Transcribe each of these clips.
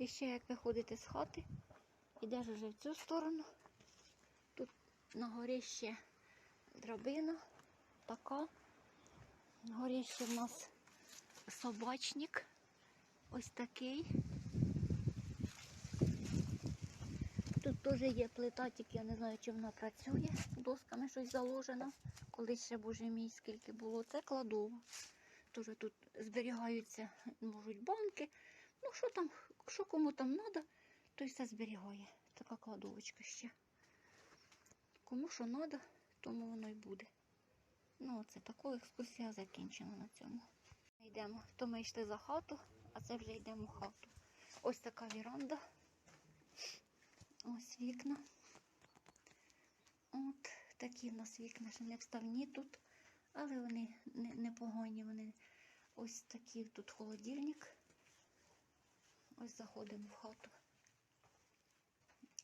І ще як виходите з хати, йдеш вже в цю сторону. Тут на горі ще драбина така. На горі ще в нас собачник. Ось такий. Тут теж є плита, тільки я не знаю, чи вона працює. Досками щось заложено. Колись ще, боже мій, скільки було. Це кладово. Теж тут зберігаються, можуть банки. Ну, що там, що кому там треба, то й все зберігає. Така кладовочка ще. Кому що треба, тому воно й буде. Ну, це така екскурсія закінчена на цьому. Йдемо. То ми йшли за хату, а це вже йдемо в хату. Ось така віранда. Ось вікна. От такі в нас вікна, ще не вставні тут, але вони не- непогані. Вони ось такі тут холодильник. Ось заходимо в хату.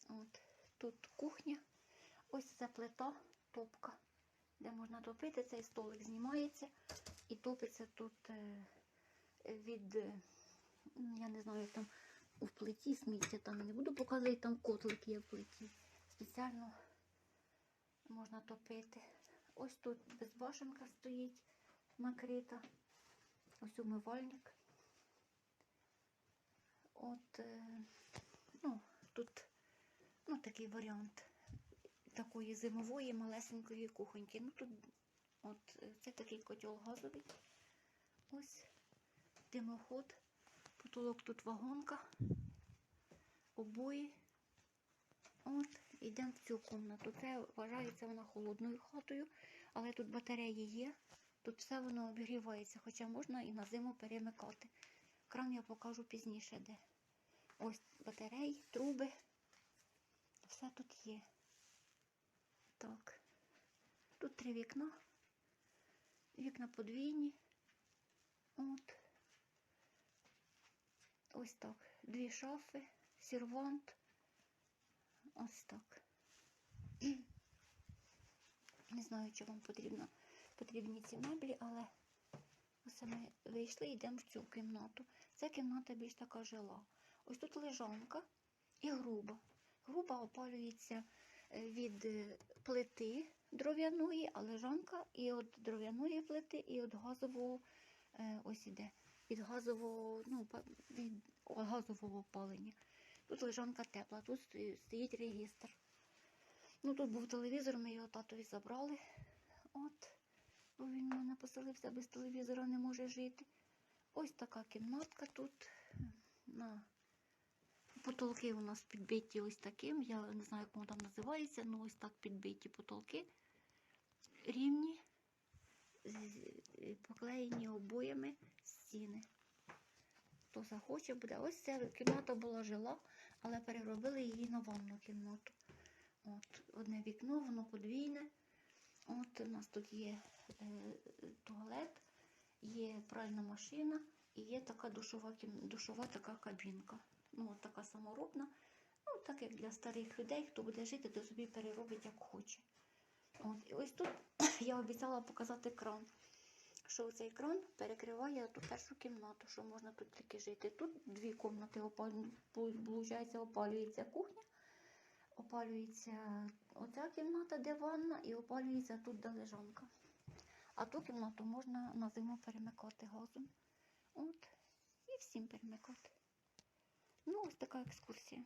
От тут кухня. Ось це плита, топка, де можна топити. Цей столик знімається і топиться тут е, від, е, я не знаю, як там в плиті сміття там не буду показувати, там котлик є в плиті. Спеціально можна топити. Ось тут безбашенка стоїть накрита. Ось умивальник. От, е, ну, тут ну, такий варіант такої зимової малесенької кухоньки. Ну тут от це такий котел газовий. Ось димоход, потолок тут вагонка, обої. От, йдемо в цю кімнату. Це вважається вона холодною хатою, але тут батареї є. Тут все воно обігрівається, хоча можна і на зиму перемикати. Кран я покажу пізніше, де. Ось батареї, труби. Все тут є. Так. Тут три вікна. Вікна подвійні. От. Ось так. Дві шафи, сервант. Ось так. Не знаю, чи вам потрібно, потрібні ці меблі, але ось ми вийшли йдемо в цю кімнату. Ця кімната більш така жила. Ось тут лежанка і груба. Груба опалюється е, від е, плити дров'яної, а лежанка і від дров'яної плити, і від газового е, ось іде. Від газового, ну, від газового опалення. Тут лежанка тепла, тут стоїть регістр. Ну, тут був телевізор, ми його татові забрали. От, бо він в мене поселився без телевізора, не може жити. Ось така кімнатка тут. На потолки у нас підбиті ось таким. Я не знаю, як воно там називається, ну ось так підбиті потолки. Рівні, поклеєні обоями стіни. Хто захоче буде. Ось ця кімната була жила, але переробили її на ванну кімнату. От, одне вікно, воно подвійне. От у нас тут є е, туалет, є пральна машина і є така душова, душова така кабінка. Ну, от така саморобна. Ну, так як для старих людей, хто буде жити, то собі переробить як хоче. От, і ось тут я обіцяла показати кран. Що цей кран перекриває ту першу кімнату, що можна тут тільки жити. Тут дві кімнати опалю- виходить, опалюється кухня, опалюється оця кімната, де ванна, і опалюється тут, де лежанка. А ту кімнату можна на зиму перемикати газом. От, і всім перемикати. Ну, ось така екскурсія.